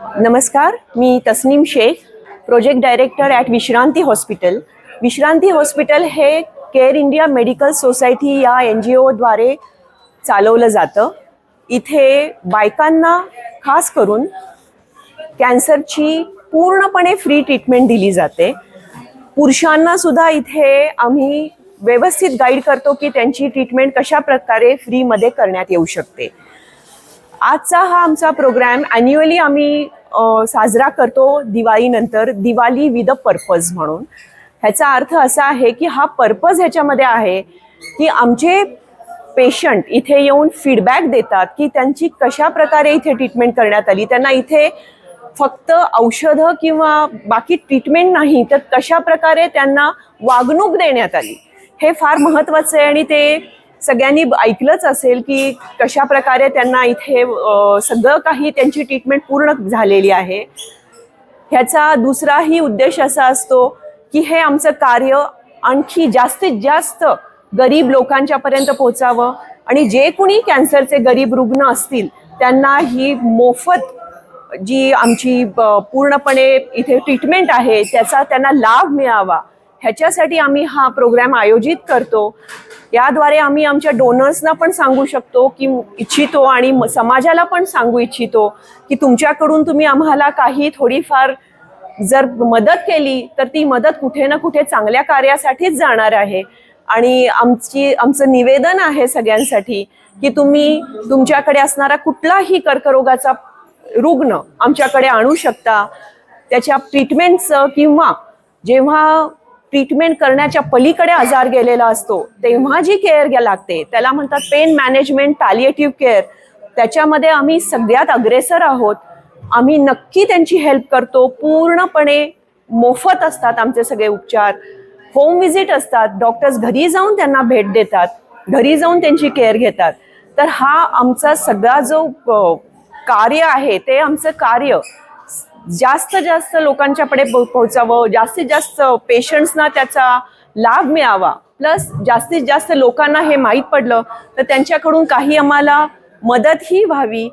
नमस्कार मी Tasneem Shaikh project director at Vishranti hospital Vishranti hospital हे care India medical society या N G ओद्वारे चालवलं जातं. इथे बायकांना खास करून कॅन्सरची पूर्णपणे फ्री ट्रीटमेंट दिली जाते. पुरुषांना सुद्धा इथे आम्ही व्यवस्थित गाईड करतो की त्यांची ट्रीटमेंट कशा प्रकारे फ्रीमध्ये करण्यात येऊ शकते. आजचा हा आमचा प्रोग्रॅम ॲन्युअली आम्ही साजरा करतो दिवाळीनंतर दिवाळी विथ अ पर्पज म्हणून. ह्याचा अर्थ असा आहे की हा पर्पज ह्याच्यामध्ये आहे की आमचे पेशंट इथे येऊन फीडबॅक देतात की त्यांची कशा प्रकारे इथे ट्रीटमेंट करण्यात आली. त्यांना इथे फक्त औषधं किंवा बाकी ट्रीटमेंट नाही तर कशा प्रकारे त्यांना वागणूक देण्यात आली. हे फार महत्त्वाचं आहे आणि ते सगळ्यांनी ऐकलंच असेल की कशा प्रकारे त्यांना इथे सगळं काही त्यांची ट्रीटमेंट पूर्ण झालेली आहे. ह्याचा दुसराही उद्देश असा असतो की हे आमचं कार्य आणखी जास्तीत जास्त गरीब लोकांच्यापर्यंत पोहोचावं आणि जे कुणी कॅन्सरचे गरीब रुग्ण असतील त्यांना ही मोफत जी आमची पूर्णपणे इथे ट्रीटमेंट आहे त्याचा त्यांना लाभ मिळावा. ह्याच्यासाठी आम्ही हा प्रोग्राम आयोजित करतो. याद्वारे आम्ही आमच्या डोनर्सना पण सांगू शकतो की इच्छितो आणि म- समाजाला पण सांगू इच्छितो की तुमच्याकडून तुम्ही आम्हाला काही थोडीफार जर मदत केली तर ती मदत कुठे ना कुठे चांगल्या कार्यासाठीच जाणार आहे. आणि आमची आमचं निवेदन आहे सगळ्यांसाठी की तुम्ही तुमच्याकडे असणारा कुठलाही कर्करोगाचा रुग्ण आमच्याकडे आणू शकता. त्याच्या ट्रीटमेंटचं किंवा जेव्हा ट्रीटमेंट करण्याच्या पलीकडे आजार गेलेला असतो. तेव्हा जी केअर लागते त्याला म्हणतात पेन मॅनेजमेंट पॅलिएटिव्ह केअर त्याच्यामध्ये आम्ही सगळ्यात अग्रेसर आहोत. आम्ही नक्की त्यांची हेल्प करतो. पूर्णपणे मोफत असतात आमचे सगळे उपचार. होम विजिट असतात. डॉक्टर्स घरी जाऊन त्यांना भेट देतात. घरी जाऊन त्यांची केअर घेतात. तर हा आमचा सगळा जो कार्य आहे ते आमचं कार्य. जास्त जास्त लोकांच्याकडे पोहोचावं जास्तीत जास्त पेशंट्सना त्याचा लाभ मिळावा. प्लस जास्तीत जास्त लोकांना हे माहीत पडलं तर त्यांच्याकडून काही आम्हाला मदतही व्हावी.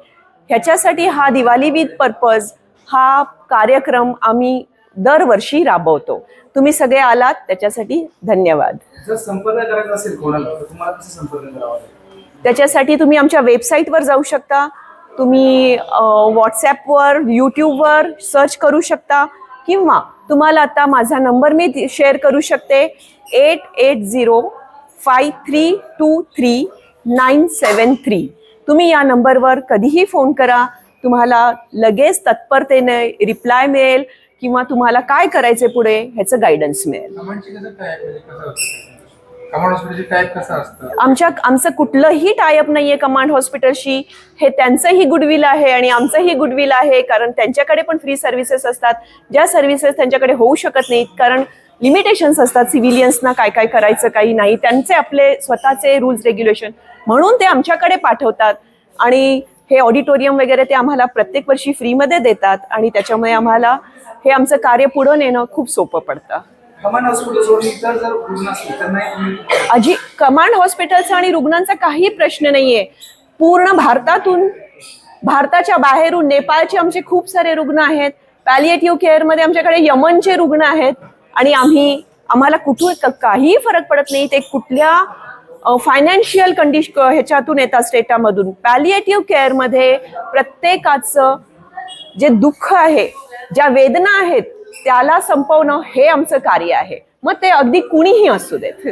ह्याच्यासाठी हा दिवाळी विथ पर्पज हा कार्यक्रम आम्ही दरवर्षी राबवतो. तुम्ही सगळे आलात त्याच्यासाठी धन्यवाद. जर संपर्क करायचा असेल कोणाला तर तुम्हाला कसं संपर्क करावा? लागेल त्याच्यासाठी तुम्ही आमच्या वेबसाईटवर जाऊ शकता. तुम्ही व्हॉट्सॲपवर यूट्यूबवर सर्च करू शकता किंवा तुम्हाला आता माझा नंबर मी शेअर करू शकते. Eight eight zero five three two three nine seven three तुम्ही या नंबरवर कधीही फोन करा. तुम्हाला लगेच तत्परतेने रिप्लाय मिळेल किंवा तुम्हाला काय करायचे पुढे ह्याचं गायडन्स मिळेल. कमांड हॉस्पिटलची टाईप कसं असतं? आमच्या आमचं कुठलंही टायअप नाहीये कमांड हॉस्पिटलशी. हे त्यांचंही गुडविल आहे आणि आमचंही गुडविल आहे कारण त्यांच्याकडे पण फ्री सर्व्हिसेस असतात. ज्या सर्व्हिसेस त्यांच्याकडे होऊ शकत नाहीत कारण लिमिटेशन्स असतात सिव्हिलियन्सना काय काय करायचं काही नाही. त्यांचे आपले स्वतःचे रूल्स रेग्युलेशन म्हणून ते आमच्याकडे पाठवतात. आणि हे ऑडिटोरियम वगैरे ते आम्हाला प्रत्येक वर्षी फ्रीमध्ये देतात. आणि त्याच्यामुळे आम्हाला हे आमचं कार्य पुढं नेणं खूप सोपं पडतं. कमांड हॉस्पिटल सोडून इतर जर रुग्ण असतील तर नाही अजी कमांड हॉस्पिटलचा आणि रुग्णांचा काही प्रश्न नाहीये. पूर्ण भारतातून भारताच्या बाहेरून नेपाळचे आमचे खूप सारे रुग्ण आहेत. पॅलिएटिव्ह केअरमध्ये आमच्याकडे यमनचे रुग्ण आहेत. आणि आम्ही आम्हाला कुठून काही फरक पडत नाही. ते कुठल्या फायनान्शियल कंडिश ह्याच्यातून येतात स्टेटामधून पॅलिएटिव्ह केअरमध्ये प्रत्येकाचं जे दुःख आहे ज्या वेदना आहेत त्याला संपवणं हे आमचं कार्य आहे. मग ते अगदी कुणीही असू देत.